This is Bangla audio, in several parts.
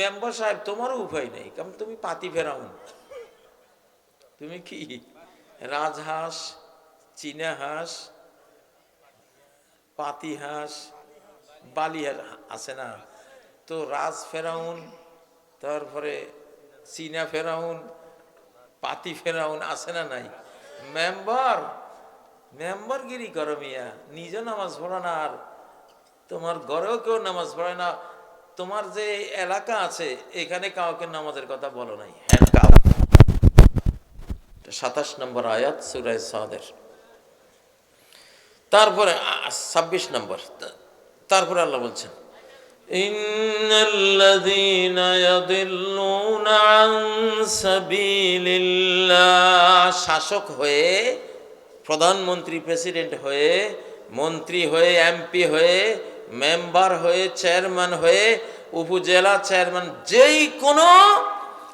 মেম্বার সাহেব, তোমারও উপায় নেই, কারণ তুমি পাতি ফেরাউন। তুমি কি? রাজহাঁস চীনা হাঁস পাতি হাঁস বালি আছে না? তো রাজ ফেরাউন, তারপরে চীনা ফেরাউন, পাতি ফেরাউন, আছে না নাই? মেম্বার, মেম্বারগিরি করো মিয়া, নিজে নামাজ পড়ো না আর। তোমার ঘরেও কেউ নামাজ পড়ে না। তোমার যে এলাকা আছে এখানে কাউকে নামাজের কথা বলো নাই হ্যাঁ কাউ সাতাশ নম্বর আয়াত সুরায় সাদের তারপরে ছাব্বিশ নম্বর তারপরে আল্লাহ বলছেন إن الذين يضلون عن سبيل الله শাসক হয়ে প্রধানমন্ত্রী প্রেসিডেন্ট হয়ে মন্ত্রী হয়ে এমপি হয়ে মেম্বার হয়ে, চেয়ারম্যান হয়ে, উপজেলা চেয়ারম্যান, যেই কোনো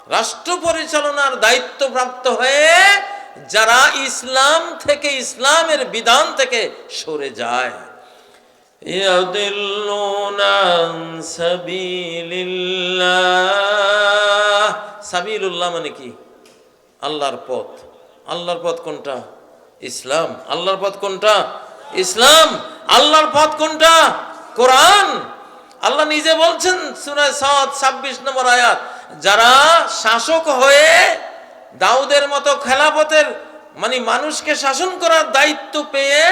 রাষ্ট্র পরিচালনার দায়িত্বপ্রাপ্ত হয়ে যারা ইসলাম থেকে ইসলামের বিধান থেকে সরে যায়। মানে কি? আল্লাহর পথ। আল্লাহর পথ কোনটা? ইসলাম। আল্লাহর পথ কোনটা? ইসলাম। আল্লাহর পথ কোনটা? কোরআন। আল্লাহ নিজে বলছেন সুরায় সাত ছাব্বিশ নম্বর আয়াত, যারা শাসক হয়ে দাউদের মতো খেলাপথের মানে মানুষকে শাসন করার দায়িত্ব পেয়ে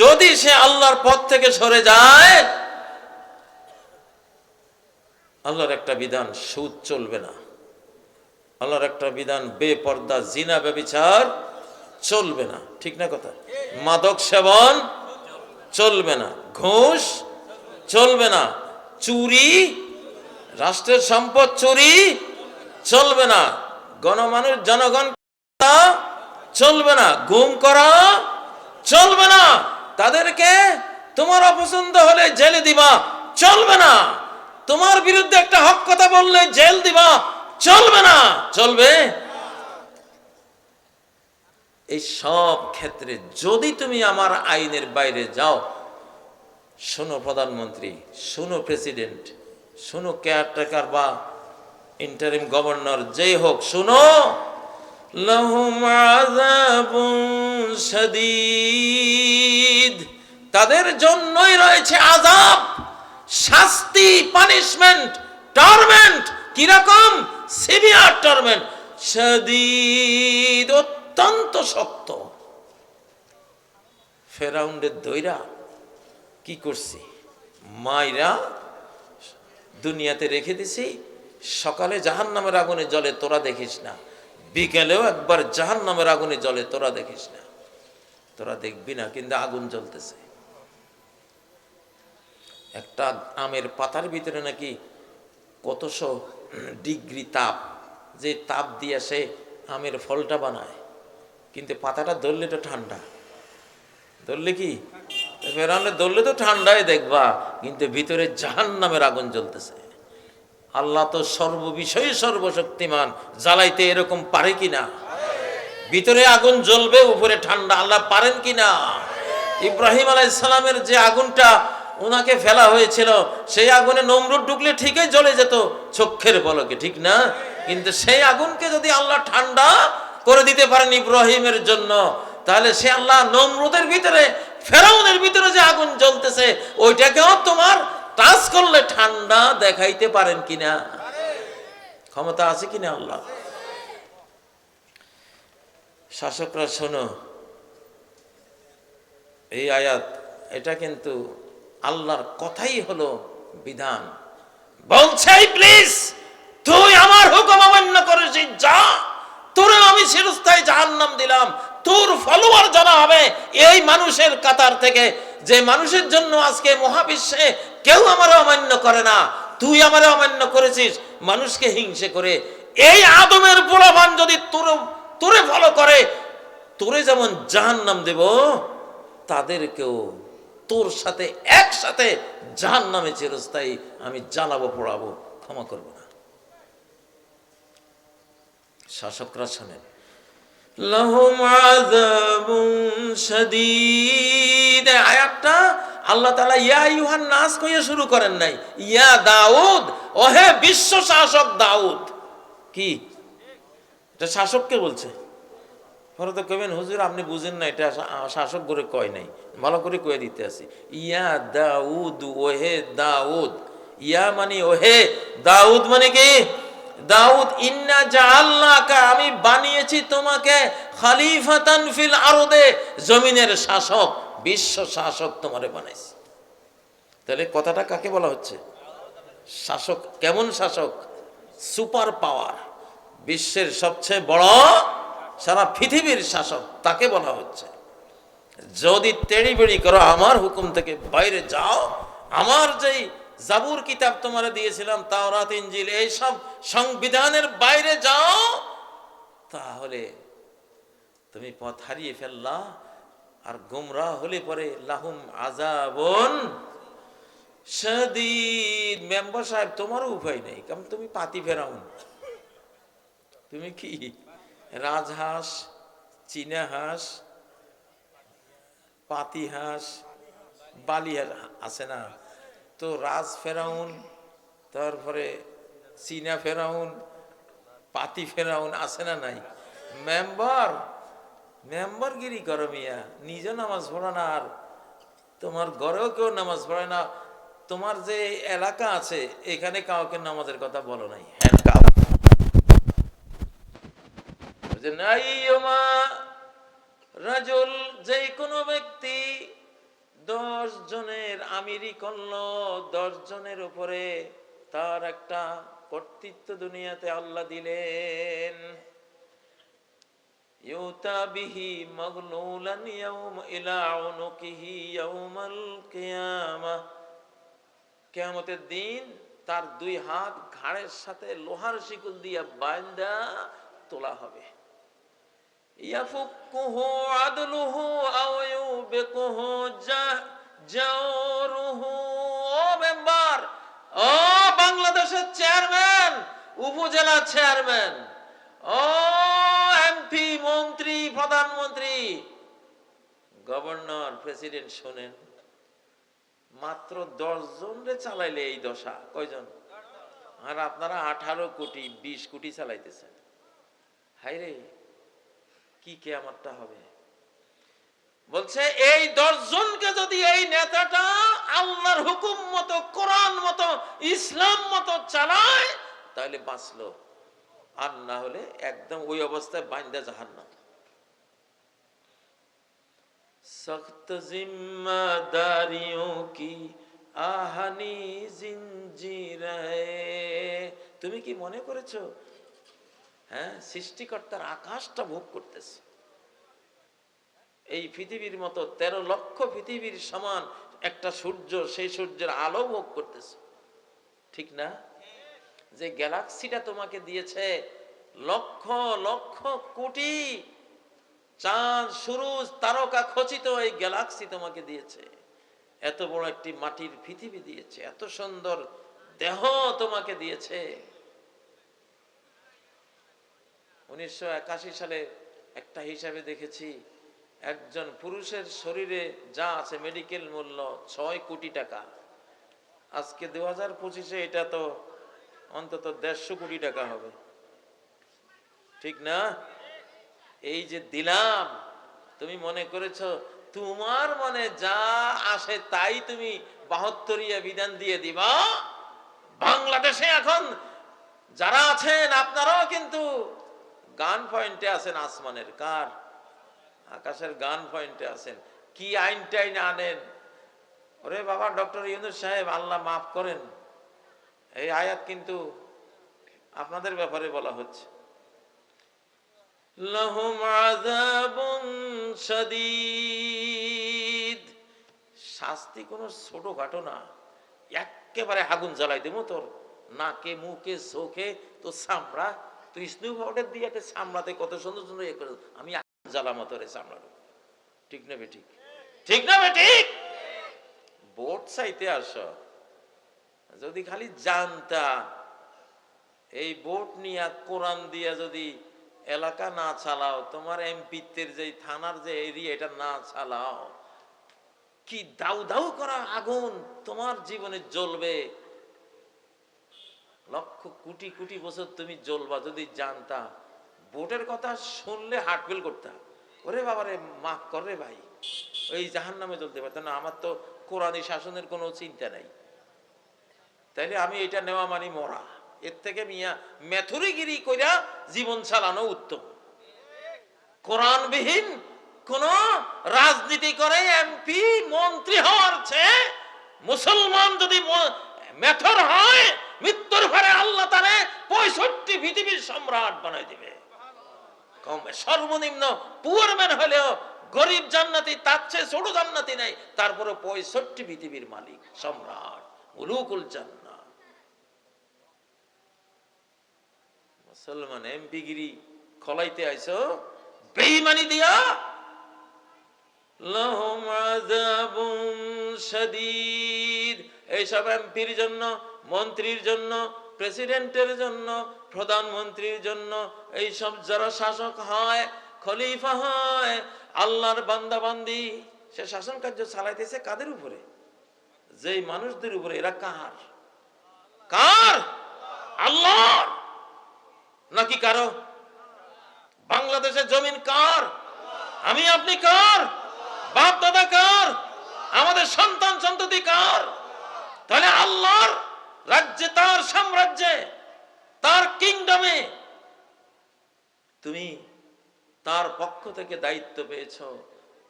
যদি সে আল্লাহর পথ থেকে সরে যায়, আল্লাহর একটা বিধান, সুদ চলবে না। আল্লাহর একটা বিধান, বেপর্দা, জিনা, ব্যবিচার চলবে না। ঠিক না কথা? মাদক সেবন চলবে না। ঘুষ চলবে না। চুরি, রাষ্ট্রের সম্পদ চুরি, চলবে না। গণমানুষ, জনগণ চলবে না। গুম করা চলবে না। তাদেরকে তোমার অপছন্দ হলে জেলে দিবা, চলবে না। তোমার বিরুদ্ধে একটা হক কথা বললে জেল দিবা, চলবে না। চলবে? এই সব ক্ষেত্রে যদি তুমি আমার আইনের বাইরে যাও শোনো প্রধানমন্ত্রী, শোনো প্রেসিডেন্ট, শোনো কেয়ারটেকার বা ইন্টারিম গভর্নর, যেই হোক, শোনো। তাদের জন্যই রয়েছে আযাব, শাস্তি, পানিশমেন্ট, টর্মেন্ট। কীরকম? Severe torment. শাদীদ অত্যন্ত শক্ত। ফেরাউন্ডের দইরা কি করছি? মাইরা দুনিয়াতে রেখে দিছি। সকালে জাহান নামের আগুনে জলে তোরা দেখিস না। বিকেলেও একবার জাহান নামের আগুনে জলে তোরা দেখিস না। তোরা দেখবি না, কিন্তু আগুন জ্বলতেছে। একটা আমের পাতার ভিতরে নাকি কতশো ডিগ্রি তাপ, যে তাপ দিয়ে সে আমের ফলটা বানায়। কিন্তু পাতাটা ধরলে তো ঠান্ডা। ধরলে কি? ফেরালে ধরলে তো ঠান্ডায় দেখবা, কিন্তু ভিতরে জাহান নামের আগুন জ্বলতেছে। আল্লাহ তো সর্ববিষয়ে সর্বশক্তিমান, জ্বালাইতে এরকম পারে কিনা? ভিতরে আগুন জ্বলবে, উপরে ঠান্ডা, আল্লাহ পারেন কিনা? ইব্রাহিম আলাইসালামের যে আগুনটা ওনাকে ফেলা হয়েছিল, সেই আগুনে নমরুদ ঢুকলে ঠিকই জ্বলে যেত চক্ষের পলকে, ঠিক না? কিন্তু সেই আগুনকে যদি আল্লাহ ঠান্ডা করে দিতে পারেন ইব্রাহিমের জন্য, তাহলে সে আল্লাহ নমরুদের ভিতরে ফেরাউনের ভিতরে যে আগুন জ্বলতেছে, ওইটাকেও তোমার টাচ করলে ঠান্ডা দেখাইতে পারেন কিনা? ক্ষমতা আছে কিনা আল্লাহ? শাসকরা, শোনো, এই আয়াত, এটা কিন্তু আল্লাহর কথাই হলো বিধান। বলছে প্লিজ, তুই আমার হুকুম অমান্য করেছিস, যা। তোর আমি চিরস্থায়ী জাহান্নাম দিলাম। তোর ফলোয়ার জানা হবে, এই মানুষের কাতার থেকে, যে মানুষের জন্য আজকে মহাবিশ্বে কেউ আমার অমান্য করে না, তুই আমার অমান্য করেছিস, মানুষকে হিংসে করে। এই আদমের পোলাপান যদি তোর, তোরে ফলো করে, তোরে যেমন জাহান্নাম দেব, তাদেরকেও তোর সাথে, একসাথে জাহান নামে চিরস্থায়ী আমি জ্বালাবো পড়াবো, ক্ষমা করব না। শাসকরা শোনেন লহুম আযাবুন শাদীদ। আয়াতটা আল্লাহ তালা ইয়া ইউহান নাস কইয়া শুরু করেন নাই। ইয়া দাউদ, ওহে বিশ্ব শাসক দাউদ। কি? এটা শাসককে বলছে? পরে তো কবেন হুজুর, আপনি বুঝেন না, এটা শাসক করে কয় নাই। ভালো করে কয়ে দিতে আসি ইয়া দাউদ, ওহে দাউদ। ইয়া মানে ওহে দাউদ মানে কি? দাউদ, ইন্না জাআল্লাকা আমি বানিয়েছি তোমাকে খালিফাতান ফিল আরদে, জমিনের শাসক, বিশ্ব শাসক তোমারে বানাইছি। তাহলে কথাটা কাকে বলা হচ্ছে? শাসক, কেমন শাসক? সুপার পাওয়ার, বিশ্বের সবচেয়ে বড়, সারা পৃথিবীর শাসক, তাকে বলা হচ্ছে। যদি তেড়ি করো, আমার হুকুম থেকে বাইরে যাও, আমার যেই জাবুর কিতাব তোমারে দিয়েছিলাম, তাওরাত ইঞ্জিল এইসব সংবিধানের বাইরে যাও, তাহলে তুমি পথ হারিয়ে ফেললা, আর গুমরা হলে পরে লাহুম আজাবন সদিদ মেম্বার সাহেব, তোমারও উপায় নেই, কারণ তুমি পাতি ফেরাউন। তুমি কি রাজহাঁস চীনা হাঁস পাতি হাঁস বালি হাঁস আছে না? তো রাজ ফেরাউন, তারপরে চীনা ফেরাউন, পাতি ফেরাউন আছে না নাই? মেম্বার, মেম্বারগিরি করো মিয়া নিজে নামাজ পড়ো না আর। তোমার ঘরেও কেউ নামাজ পড়ে না। তোমার যে এলাকা আছে, এখানে কাউকে নামাজের কথা বলো নাই। হ্যাঁ যে কোনো ব্যক্তি দশ জনের আমিরি করল দশ জনের উপরে তার একটা কর্তৃত্ব দুনিয়াতে আল্লাহ দিলেন। দিন তার দুই হাত ঘাড়ের সাথে লোহার শিকল দিয়ে বাইন্দা তোলা হবে। ইয়াফুকুহু আদলুহু ইউবিকুহু জা- জাওরুহু। ও মেম্বার, ও বাংলাদেশের চেয়ারম্যান, উপজেলা চেয়ারম্যান, ও এমপি, মন্ত্রী, প্রধানমন্ত্রী, গভর্নর, প্রেসিডেন্ট শোনেন, মাত্র দশ রে চালাইলে এই দশা। কয়জন? আর আপনারা আঠারো কোটি, বিশ কোটি চালাইতেছেন। হাই রে কি কেয়ামতটা হবে? বলছে, এই দশজনকে যদি এই নেতাটা আল্লাহর হুকুম মতো, কোরআন মতো, ইসলাম মতো চালায়, তাহলে বাঁচলো। আর না হলে একদম ওই অবস্থায় বাইন্দা জাহান না সখত জিম্মাদারিও কি আহানি জিঞ্জিরায় তুমি কি মনে করেছ হ্যাঁ সৃষ্টিকর্তার আকাশটা ভোগ করতেছে। এই পৃথিবীর মতো তেরো লক্ষ পৃথিবীর সমান একটা সূর্য, সেই সূর্যের আলো ভোগ করতেছে। ঠিক না? যে গ্যালাক্সিটা তোমাকে দিয়েছে লক্ষ লক্ষ কোটি চাঁদ, সুরুজ, তারকা খচিত এই গ্যালাক্সি তোমাকে দিয়েছে। এত বড় একটি মাটির পৃথিবী দিয়েছে, এত সুন্দর দেহ তোমাকে দিয়েছে। উনিশশো একাশি সালে একটা হিসাবে দেখেছি, একজন পুরুষের শরীরে যা আছে মেডিকেল মূল্য ছয় কোটি টাকা। আজকে দু হাজার পঁচিশে এটা তো অন্তত দেড়শো কোটি টাকা হবে। ঠিক না? এই যে দিলাম, তুমি মনে করেছ, তোমার মনে যা আসে তাই তুমি বাহাত্তরিয়া বিধান দিয়ে দিবা? বাংলাদেশে এখন যারা আছেন আপনারাও কিন্তু গান পয়েন্টে আছেন আসমানের, কার? আকাশের গান পয়েন্টে আছেন। কি আইন টাইন আনেন? ওরে বাবা, ডক্টর ইউনুস সাহেব, আল্লাহ মাফ করেন। এই আয়াত কিন্তু আপনাদের ব্যাপারে বলা হচ্ছে। লহুম আযাবুন শাদীদ। শাস্তি কোনো ছোটখাটো না। একেবারে আগুন জ্বালাই দেবো তোর। নাকে, মুখে, চোখে তো চামড়া তুই স্নু পাউডার দিয়ে একটা চামড়াতে কত সুন্দর সুন্দর ইয়ে করে আমি আগুন জ্বালামো তোর এই ঠিক না বেঠিক ঠিক? না বেঠিক বোট চাইতে আস। যদি খালি জানতা, এই বোট নিয়ে কোরআন দিয়া যদি এলাকা না চালাও, তোমার এমপিত্বের যে থানার যে এরিয়া, এটা না চালাও। কি দাউ দাউ করা আগুন তোমার জীবনে জ্বলবে? লক্ষ কোটি কোটি বছর তুমি জ্বলবা, যদি জানতা। বোটের কথা শুনলে হার্ট ফেল করতাম ওরে বাবারে, মাফ কর ভাই। ওই জাহান নামে জ্বলতে পারতাম না, আমার তো কোরআনী শাসনের কোনো চিন্তা নাই। তাইলে আমি এটা নেওয়া মানি মরা। এর থেকে মিয়া মেথুরিগিরি কইরা জীবন চালানো উত্তম। কোরআনবিহীন কোন রাজনীতি করে এমপি মন্ত্রী হওয়ার চেয়ে মুসলমান যদি মেথর হয় মৃত্যুর ঘরে আল্লাহ তারে পঁয়ষট্টি পৃথিবীর সম্রাট বানাই দিবে। সর্বনিম্ন পুয়ার ম্যান হলেও গরিব জান্নাতি, তার চেয়ে ছোট জান্নাতি নাই। তারপরে পঁয়ষট্টি পৃথিবীর মালিক, সম্রাট, মুলুকুল জান্না মুসলমান এমপিগিরি খলাইতে আইছো? বেইমানি দিয়া? লহুম আযাবুন শাদীদ। এইসব এমপির জন্য মন্ত্রীর জন্য প্রেসিডেন্টের জন্য, প্রধানমন্ত্রীর জন্য এইসব যারা শাসক হয়, খলিফা হয়, আল্লাহর বান্দাবান্দি। সে শাসন কার্য চালাইতেছে কাদের উপরে? যেই মানুষদের উপরে, এরা কার? কার? আল্লাহর। নাকি কারও? বাংলাদেশের জমিন কার? আমি আপনি কার? বাপ দাদা কার? আমাদের সন্তান সন্ততি কার? তাহলে আল্লাহর রাজ্যে, তার সাম্রাজ্যে, তার কিংডমে তুমি তার পক্ষ থেকে দায়িত্ব পেয়েছ,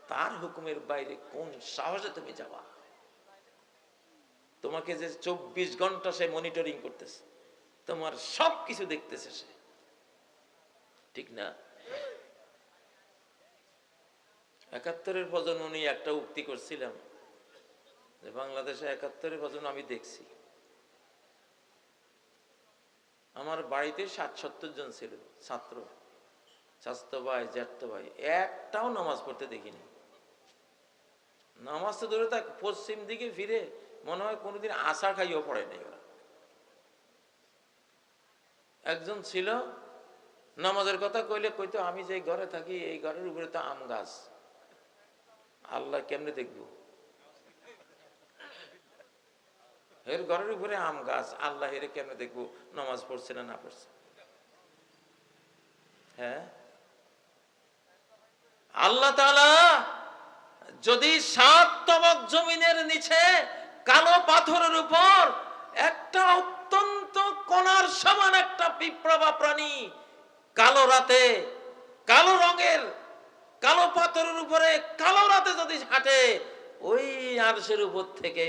তার হুকুমের বাইরে কোন সাহসে তুমি যাবা? তোমাকে যে চব্বিশ ঘণ্টা সে মনিটরিং করতেছে, তোমার সব কিছু দেখতেছে সে। ঠিক না? একাত্তরের ভজন উনি একটা উক্তি করছিলাম, যে বাংলাদেশে একাত্তরের ভজন আমি দেখছি। আমার বাড়িতে ষাট সত্তর জন ছিল, ছাত্র। স্বাস্থ্য ভাই জ্যাঠতো ভাই, একটাও নামাজ পড়তে দেখিনি। নামাজ তো দূরে থাক, পশ্চিম দিকে ফিরে মনে হয় কোনোদিন আশা খাইও পড়ে নাই ওরা। একজন ছিল, নামাজের কথা কইলে কইতো, আমি যে ঘরে থাকি, এই ঘরের উপরে তো আম গাছ। আল্লাহ কেমনে দেখব? এর ঘরের উপরে আম গাছ, আল্লাহ এর কেমনে দেখব? নামাজ পড়ছে না না পড়ছে? হ্যাঁ? আল্লাহ তাআলা যদি সাত তবক জমিনের নিচে কালো পাথরের উপর একটা অত্যন্ত কণার সমান একটা পিঁপড়া বা প্রাণী কালো রাতে, কালো রঙের, কালো পাথরের উপরে কালো রাতে যদি হাঁটে, ওই আরশের উপর থেকে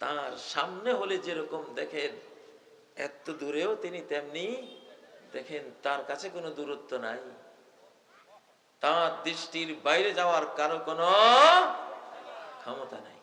তার সামনে হলে যেরকম দেখেন, এত দূরেও তিনি তেমনি দেখেন তার কাছে কোনো দূরত্ব নাই। তার দৃষ্টির বাইরে যাওয়ার কারও কোনো ক্ষমতা নাই।